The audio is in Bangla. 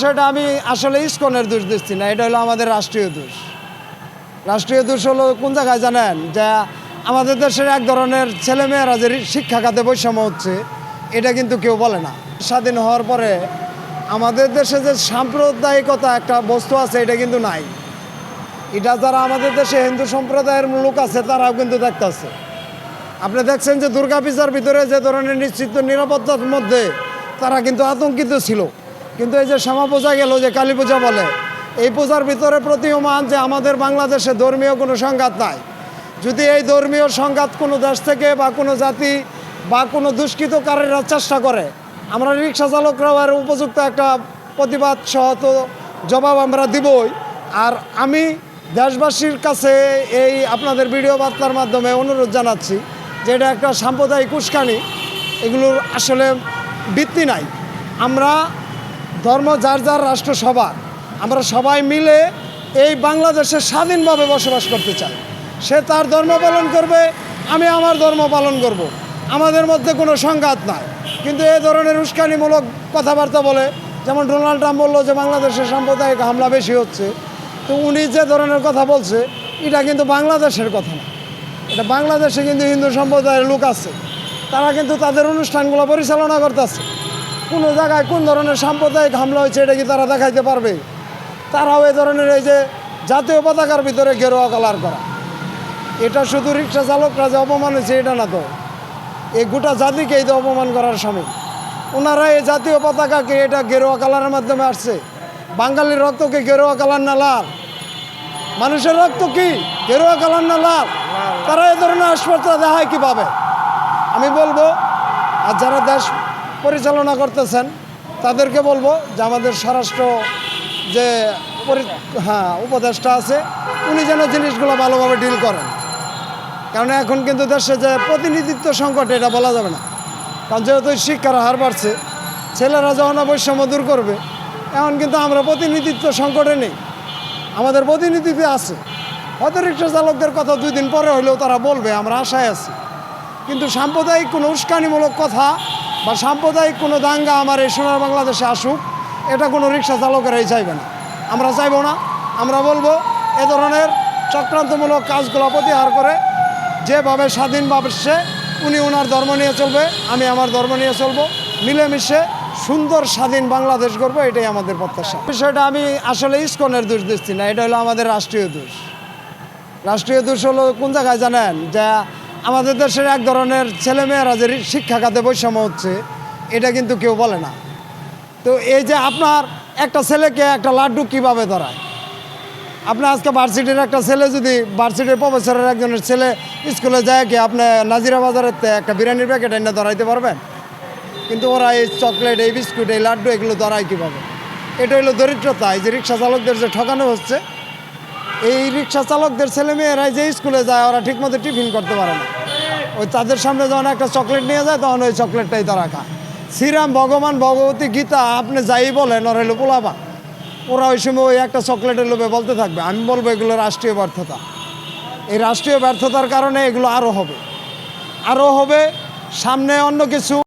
বিষয়টা আমি আসলে ইস্কনের দোষ দিচ্ছি না, এটা হলো আমাদের রাষ্ট্রীয় দোষ। রাষ্ট্রীয় দোষ হলো কোন জায়গায় জানেন যে আমাদের দেশের এক ধরনের ছেলেমেয়েরা যে শিক্ষা খাতে বৈষম্য হচ্ছে, এটা কিন্তু কেউ বলে না। স্বাধীন হওয়ার পরে আমাদের দেশে যে সাম্প্রদায়িকতা একটা বস্তু আছে, এটা কিন্তু নাই। এটা যারা আমাদের দেশে হিন্দু সম্প্রদায়ের লোক আছে, তারাও কিন্তু দেখতেছে। আপনি দেখছেন যে দুর্গাপূজার ভিতরে যে ধরনের নিশ্চিত নিরাপত্তার মধ্যে তারা কিন্তু আতঙ্কিত ছিল। কিন্তু এই যে শ্যামা পূজা গেল, যে কালী পূজা বলে, এই পূজার ভিতরে প্রতীয়মান যে আমাদের বাংলাদেশে ধর্মীয় কোনো সংঘাত নাই। যদি এই ধর্মীয় সংঘাত কোনো দেশ থেকে বা কোনো জাতি বা কোনো দুষ্কৃতকারীরা চেষ্টা করে, আমরা রিক্সা চালকরাও আর উপযুক্ত একটা প্রতিবাদ সহ তো জবাব আমরা দিবই। আর আমি দেশবাসীর কাছে এই আপনাদের ভিডিও বার্তার মাধ্যমে অনুরোধ জানাচ্ছি যে এটা একটা সাম্প্রদায়িক উস্কানি, এগুলোর আসলে ভিত্তি নাই। আমরা ধর্ম যার যার রাষ্ট্র সবার। আমরা সবাই মিলে এই বাংলাদেশে স্বাধীনভাবে বসবাস করতে চাই। সে তার ধর্ম পালন করবে, আমি আমার ধর্ম পালন করব। আমাদের মধ্যে কোনো সংঘাত নাই। কিন্তু এ ধরনের উস্কানিমূলক কথাবার্তা বলে, যেমন ডোনাল্ড ট্রাম্প বলল যে বাংলাদেশের সাম্প্রদায়িক হামলা বেশি হচ্ছে, তো উনি যে ধরনের কথা বলছে, এটা কিন্তু বাংলাদেশের কথা না। এটা বাংলাদেশে কিন্তু হিন্দু সম্প্রদায়ের লোক আছে। তারা কিন্তু তাদের অনুষ্ঠানগুলো পরিচালনা করতেছে। কোনো জায়গায় কোন ধরনের সাম্প্রদায়িক হামলা হয়েছে এটা কি তারা দেখাইতে পারবে? তারাও এই ধরনের এই যে জাতীয় পতাকার ভিতরে গেরুয়া কালার করা। এটা শুধু রিক্সা চালকরা যে অপমান হয়েছে, এটা না তো। এই গোটা জাতিকে এই তো অপমান করার সময় ওনারা এই জাতীয় পতাকাকে এটা গেরুয়া কালারের মাধ্যমে আসছে। বাঙালির রক্তকে গেরুয়া কালার না লাল? মানুষের রক্ত কি গেরুয়া কালার না লাল? তারা এই ধরনের হাসপাতাল দেখায় কীভাবে? আমি বলব, আর যারা দেশ পরিচালনা করতেছেন, তাদেরকে বলব যে আমাদের স্বরাষ্ট্র যে হ্যাঁ উপদেষ্টা আছে, উনি যেন জিনিসগুলো ভালোভাবে ডিল করেন। কারণ এখন কিন্তু দেশে যে প্রতিনিধিত্ব সংকট, এটা বলা যাবে না। কারণ যেহেতু শিক্ষার হার বাড়ছে, ছেলেরা যখন বৈষম্য দূর করবে, এখন কিন্তু আমরা প্রতিনিধিত্ব সংকটে নেই। আমাদের প্রতিনিধিত্বে আছে। হয়তো রিক্সা চালকদের কথা দুই দিন পরে হলেও তারা বলবে, আমরা আশায় আছি। কিন্তু সাম্প্রদায়িক কোনো উস্কানিমূলক কথা বা সাম্প্রদায়িক কোনো দাঙ্গা আমার এই সোনার বাংলাদেশে আসুক, এটা কোনো রিক্সা চালকেরাই চাইবে না। আমরা চাইব না। আমরা বলব, এ ধরনের চক্রান্তমূলক কাজগুলো প্রতিহার করে, যেভাবে স্বাধীনভাবে সে, উনি ওনার ধর্ম নিয়ে চলবে, আমি আমার ধর্ম নিয়ে চলবো। মিলেমিশে সুন্দর স্বাধীন বাংলাদেশ করব এটাই আমাদের প্রত্যাশা। বিষয়টা আমি আসলে ইস্কনের দোষ দিচ্ছি না, এটা হলো আমাদের রাষ্ট্রীয় দোষ। রাষ্ট্রীয় দোষ হলো কোন জায়গায় জানেন? যে আমাদের দেশের এক ধরনের ছেলেমেয়েরা যে শিক্ষা খাতে বৈষম্য হচ্ছে, এটা কিন্তু কেউ বলে না। তো এই যে আপনার একটা ছেলেকে একটা লাড্ডু কীভাবে ধরায়? আপনি আজকে ভার্সিটির একটা ছেলে, যদি ভার্সিটির প্রফেসরের একজনের ছেলে স্কুলে যায় কি আপনি নাজিরা বাজারের একটা বিরিয়ানির প্যাকেট এনে ধরাইতে পারবেন? কিন্তু ওরা এই চকলেট এই বিস্কুট এই লাড্ডু এগুলো ধরায় কীভাবে? এটা হলো দরিদ্রতা, এই যে রিক্সা চালকদের যে ঠকানো হচ্ছে এই রিক্সা চালকদের ছেলে মেয়েরা যে স্কুলে যায়, ওরা ঠিকমতো টিফিন করতে পারে না। ওই তাদের সামনে যখন একটা চকলেট নিয়ে যায়, তখন ওই চকলেটটাই তারা খায়। শ্রীরাম, ভগবান, ভগবতী, গীতা, আপনি যাই বলেন, ওরা হলো পোলাবা ওরা ওই সময় ওই একটা চকলেটের লোভে বলতে থাকবে, আমি বলব এগুলো রাষ্ট্রীয় ব্যর্থতা। এই রাষ্ট্রীয় ব্যর্থতার কারণে এগুলো আরও হবে। আরও হবে, সামনে অন্য কিছু